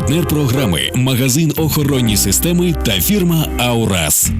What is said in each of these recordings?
Партнер програми магазин охоронні системи та фірма Аурас.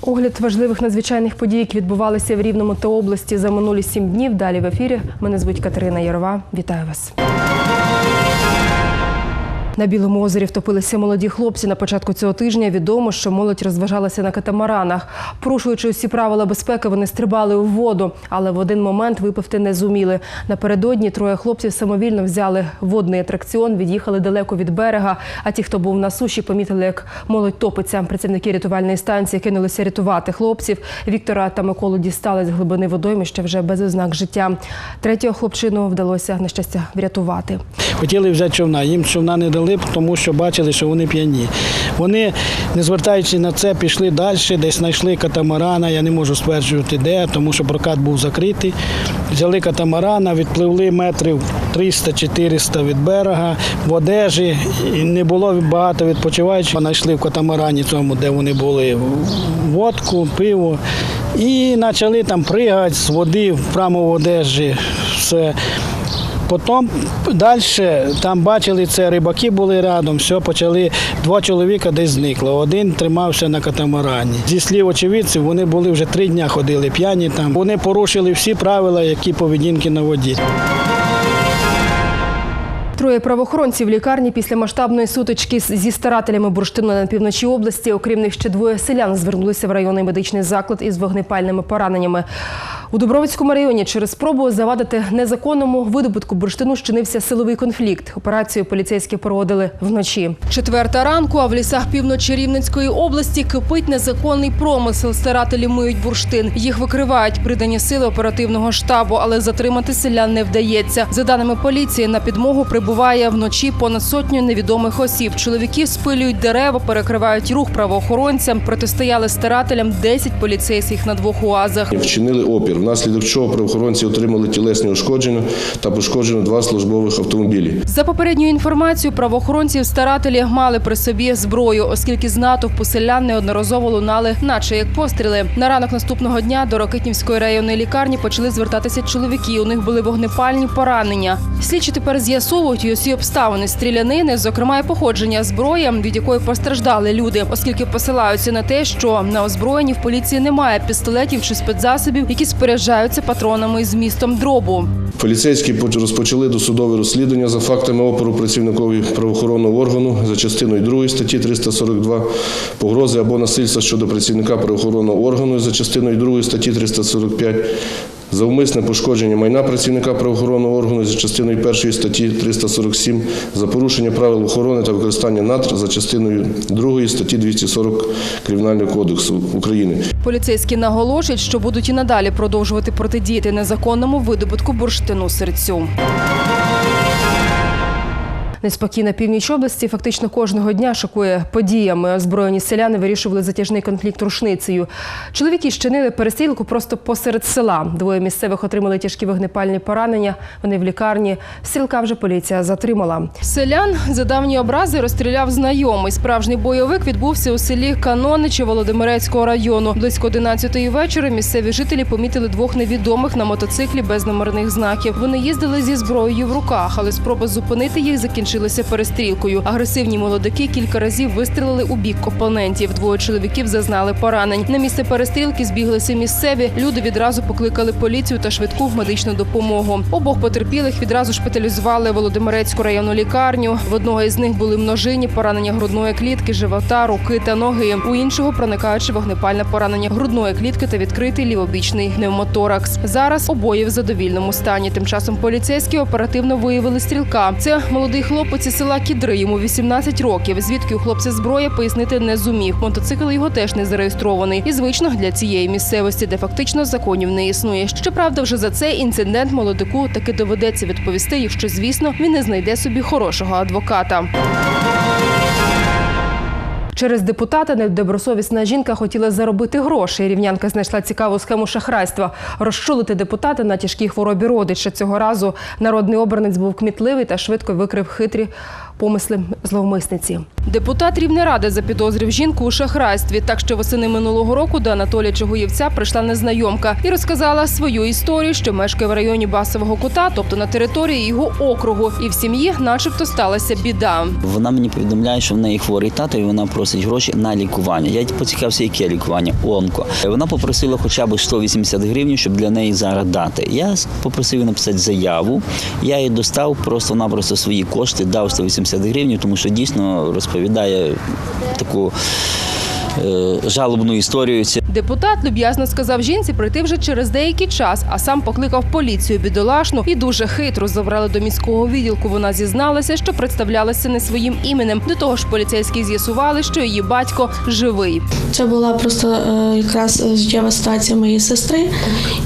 Огляд важливих надзвичайних подій, які відбувалися в Рівному та області за минулі сім днів. Далі в ефірі. Мене звуть Катерина Ярова. Вітаю вас. На білому озері втопилися молоді хлопці. На початку цього тижня відомо, що молодь розважалася на катамаранах. Порушуючи усі правила безпеки, вони стрибали у воду, але в один момент випивти не зуміли. Напередодні троє хлопців самовільно взяли водний атракціон, від'їхали далеко від берега. А ті, хто був на суші, помітили, як молодь топиться. Працівники рятувальної станції кинулися рятувати хлопців. Віктора та Миколу дістали з глибини водоймища вже без ознак життя. Третього хлопчину вдалося на щастя врятувати. Хотіли взяти човна, їм човна не дали, тому що бачили, що вони п'яні. Вони, не звертаючи на це, пішли далі, десь знайшли катамарана. Я не можу стверджувати, де, тому що прокат був закритий. Взяли катамарана, відпливли метрів 300-400 від берега в одежі. І не було багато відпочиваючих. Знайшли в катамарані цьому, де вони були, водку, пиво. І почали там пригати з води прямо в одежі. Все. Потім далі там бачили це, рибаки були рядом, все, почали, два чоловіка десь зникло. Один тримався на катамарані. Зі слів очевидців, вони були вже три дні ходили п'яні там. Вони порушили всі правила, які поведінки на воді. Троє правоохоронців лікарні після масштабної сутички зі старателями бурштину на півночі області. Окрім них ще двоє селян звернулися в районний медичний заклад із вогнепальними пораненнями. У Дубровицькому районі через спробу завадити незаконному видобутку бурштину щинився силовий конфлікт. Операцію поліцейські проводили вночі. Четверта ранку, а в лісах півночі Рівненської області кипить незаконний промисел. Старателі миють бурштин. Їх викривають придані сили оперативного штабу, але затримати селян не вдається. За даними поліції, на підмогу прибуває вночі понад сотню невідомих осіб. Чоловіки спилюють дерева, перекривають рух правоохоронцям. Протистояли старателям 10 поліцейських на двох уазах. Вчинили опір, внаслідок чого правоохоронці отримали тілесні ушкодження та пошкоджено два службових автомобілі. За попередньою інформацією, правоохоронців старателі мали при собі зброю, оскільки з натовпу селян неодноразово лунали, наче як постріли. На ранок наступного дня до Рокитнівської районної лікарні почали звертатися чоловіки. У них були вогнепальні поранення. Слідчі тепер з'ясовують і усі обставини стрілянини, зокрема і походження зброї, від якої постраждали люди, оскільки посилаються на те, що на озброєнні в поліції немає пістолетів чи спецзасобів, які споряджаються патронами з містом дробу. Поліцейські поч- розпочали досудове розслідування за фактами опору працівникові правоохоронного органу за частиною 2 статті 342 погрози або насильства щодо працівника правоохоронного органу за частиною 2 статті 345 за умисне пошкодження майна працівника правоохоронного органу за частиною 1 статті 347, за порушення правил охорони та використання натр за частиною 2 статті 240 Кримінального кодексу України. Поліцейські наголошують, що будуть і надалі продовжувати протидіяти незаконному видобутку бурштину серцю. Неспокійна північ області фактично кожного дня шокує подіями. Озброєні селяни вирішували затяжний конфлікт рушницею. Чоловіки щинили перестрілку просто посеред села. Двоє місцевих отримали тяжкі вогнепальні поранення. Вони в лікарні. Стрілка вже поліція затримала. Селян за давні образи розстріляв знайомий. Справжній бойовик відбувся у селі Каноничі Володимирецького району. Близько 11-ї вечора місцеві жителі помітили двох невідомих на мотоциклі без номерних знаків. Вони їздили зі зброєю в руках, але спроба зупинити їх закінчилася перестрілкою. Агресивні молодики кілька разів вистрілили у бік опонентів. Двоє чоловіків зазнали поранень. На місце перестрілки збіглися місцеві. Люди відразу покликали поліцію та швидку медичну допомогу. Обох потерпілих відразу шпиталізували Володимирецьку районну лікарню. В одного із них були множинні поранення грудної клітки, живота, руки та ноги. У іншого проникаючи вогнепальне поранення грудної клітки та відкритий лівобічний пневмоторакс. Зараз обоє в задовільному стані. Тим часом поліцейські оперативно виявили стрілка. Це молодий хлопець із села Кідри. Йому 18 років. Звідки у хлопця зброя пояснити не зумів. Мотоцикл його теж не зареєстрований. І звично для цієї місцевості, де фактично законів не існує. Щоправда, вже за цей інцидент молодику таки доведеться відповісти, якщо звісно він не знайде собі хорошого адвоката. Через депутата недобросовісна жінка хотіла заробити гроші. Рівнянка знайшла цікаву схему шахрайства. Розчулити депутата на тяжкій хворобі родича. Цього разу народний обранець був кмітливий та швидко викрив хитрі помисли зловмисниці. Депутат Рівнеради запідозрив жінку у шахрайстві. Так що восени минулого року до Анатолія Чигуєвця прийшла незнайомка і розказала свою історію, що мешкає в районі Басового кута, тобто на території його округу. І в сім'ї, начебто, сталася біда. Вона мені повідомляє, що в неї хворий тато, і вона просить гроші на лікування. Я поцікався, яке лікування онко. Вона попросила хоча б 180 гривень, щоб для неї зараз дати. Я попросив написати заяву. Я її достав, просто напросто свої кошти, дав 180 гривень, тому що дійсно розповідає таку жалобну історію. Депутат люб'язно сказав жінці прийти вже через деякий час, а сам покликав поліцію бідолашну і дуже хитро забрали до міського відділку. Вона зізналася, що представлялася не своїм іменем. До того ж, поліцейські з'ясували, що її батько живий. Це була просто е, якраз життєва ситуація моєї сестри,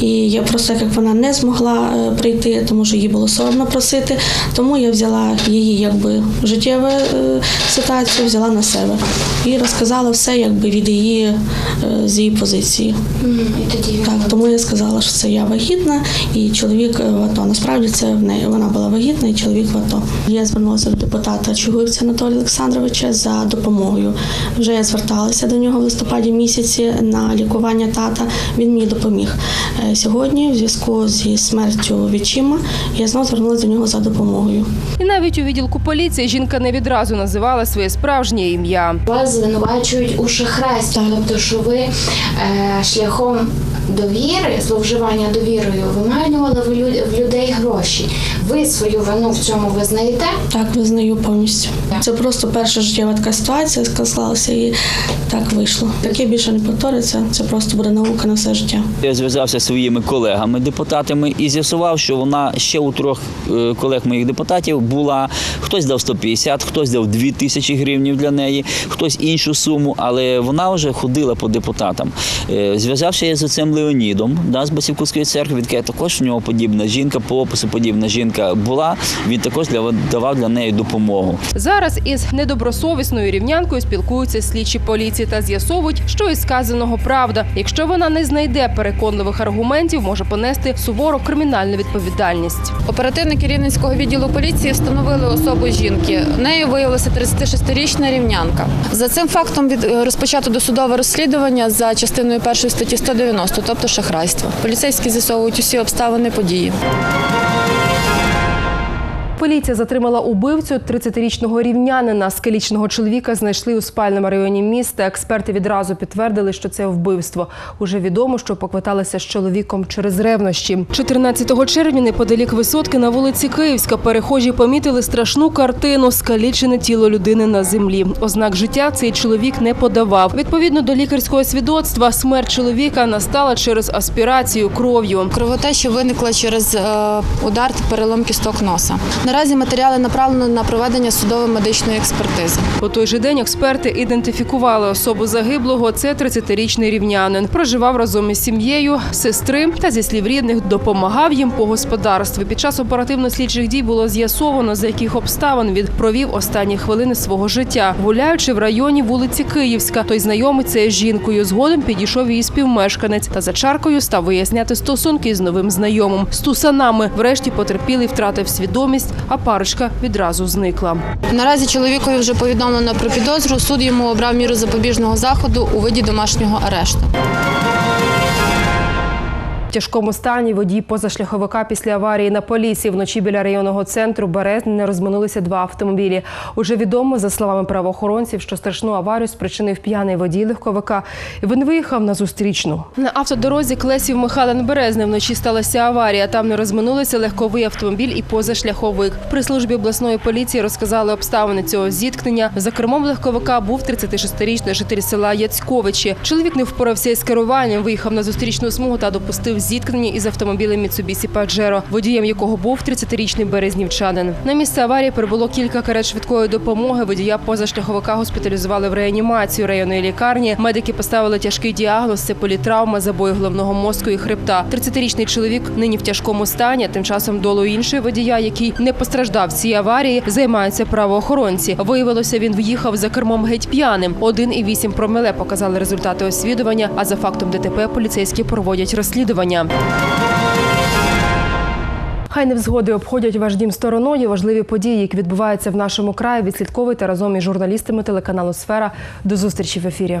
і я просто як вона не змогла е, прийти, тому що їй було соромно просити. Тому я взяла її якби життєву е, ситуацію, взяла на себе і розказала все якби від її е, з її позиції. І тоді Так, тому я сказала, що це я вагітна і чоловік е, в АТО. Насправді це в неї вона була вагітна і чоловік в АТО. Я звернулася до депутата Чугуївця Анатолія Олександровича за допомогою. Вже я зверталася до нього в листопаді місяці на лікування тата. Він мені допоміг. Е, Сьогодні, в зв'язку зі смертю відчима, я знову звернулася до нього за допомогою. І навіть у відділку поліції жінка не відразу називала своє справжнє ім'я. вас звинувачують у шахрайстві, тобто, що ви е, шляхом довіри, зловживання довірою, виманювали в лю- в людей гроші. Ви свою вину в цьому визнаєте? Так, визнаю повністю. Це просто перша життєва така ситуація, яка склалася, і так вийшло. Таке більше не повториться. Це просто буде наука на все життя. Я зв'язався зі своїми колегами депутатами і з'ясував, що вона ще у трьох е, колег моїх депутатів була. Хтось дав 150, хтось дав 2 тисячі гривень для неї, хтось іншу суму, але вона вже ходила по депутатам. Е, Зв'язався я з цим Леонідом да, з Басівкутської церкви. Він каже, також в нього подібна жінка, по опису подібна жінка була. Він також для, давав для неї допомогу. Зараз із недобросовісною рівнянкою спілкуються слідчі поліції та з'ясовують, що із сказаного правда. Якщо вона не знайде переконливих аргументів, може понести сувору кримінальну відповідальність. Оперативники Рівненського відділу поліції встановили особу жінки. Нею виявилася 36-річна рівнянка. За цим фактом від е, розпочато досудове розслідування за частиною першої статті 190, тобто шахрайство. Поліцейські з'ясовують усі обставини події. Поліція затримала убивцю 30-річного рівнянина. Скалічного чоловіка знайшли у спальному районі міста. Експерти відразу підтвердили, що це вбивство. Уже відомо, що поквиталися з чоловіком через ревнощі. 14 червня неподалік висотки на вулиці Київська перехожі помітили страшну картину скалічене тіло людини на землі. Ознак життя цей чоловік не подавав. Відповідно до лікарського свідоцтва, смерть чоловіка настала через аспірацію кров'ю. Кровотеча виникла через е, удар перелом кісток носа. Наразі матеріали направлено на проведення судово-медичної експертизи. У той же день експерти ідентифікували особу загиблого. Це 30-річний рівнянин. Проживав разом із сім'єю, сестри та зі слів рідних допомагав їм по господарству. Під час оперативно-слідчих дій було з'ясовано, за яких обставин він провів останні хвилини свого життя, гуляючи в районі вулиці Київська. Той знайомиться із жінкою. Згодом підійшов її співмешканець та за чаркою став виясняти стосунки з новим знайомим. З тусанами врешті потерпілий втратив свідомість, а парочка відразу зникла. Наразі чоловікові вже повідомлено про підозру. Суд йому обрав міру запобіжного заходу у виді домашнього арешту. Тяжкому стані водій позашляховика після аварії на полісі вночі біля районного центру Березне розминулися два автомобілі. Уже відомо, за словами правоохоронців, що страшну аварію спричинив п'яний водій легковика. Він виїхав на зустрічну. На автодорозі Клесів Михайлен Березне вночі сталася аварія. Там не розминулися легковий автомобіль і позашляховик. При службі обласної поліції розказали обставини цього зіткнення. За кермом легковика був 36-річний житель села Яцьковичі. Чоловік не впорався із керуванням, виїхав на зустрічну смугу та допустив зіткнення із автомобілем Mitsubishi Pajero, водієм якого був 30-річний березнівчанин. На місце аварії прибуло кілька карет швидкої допомоги. Водія позашляховика госпіталізували в реанімацію районної лікарні. Медики поставили тяжкий діагноз це політравма, забої головного мозку і хребта. 30-річний чоловік нині в тяжкому стані. Тим часом долою іншої водія, який не постраждав в цій аварії, займаються правоохоронці. Виявилося, він в'їхав за кермом геть п'яним. 1,8 промиле показали результати освідування. А за фактом ДТП поліцейські проводять розслідування. Хай невзгоди обходять ваш дім стороною. Важливі події, які відбуваються в нашому краї, відслідковуйте разом із журналістами телеканалу Сфера. До зустрічі в ефірі.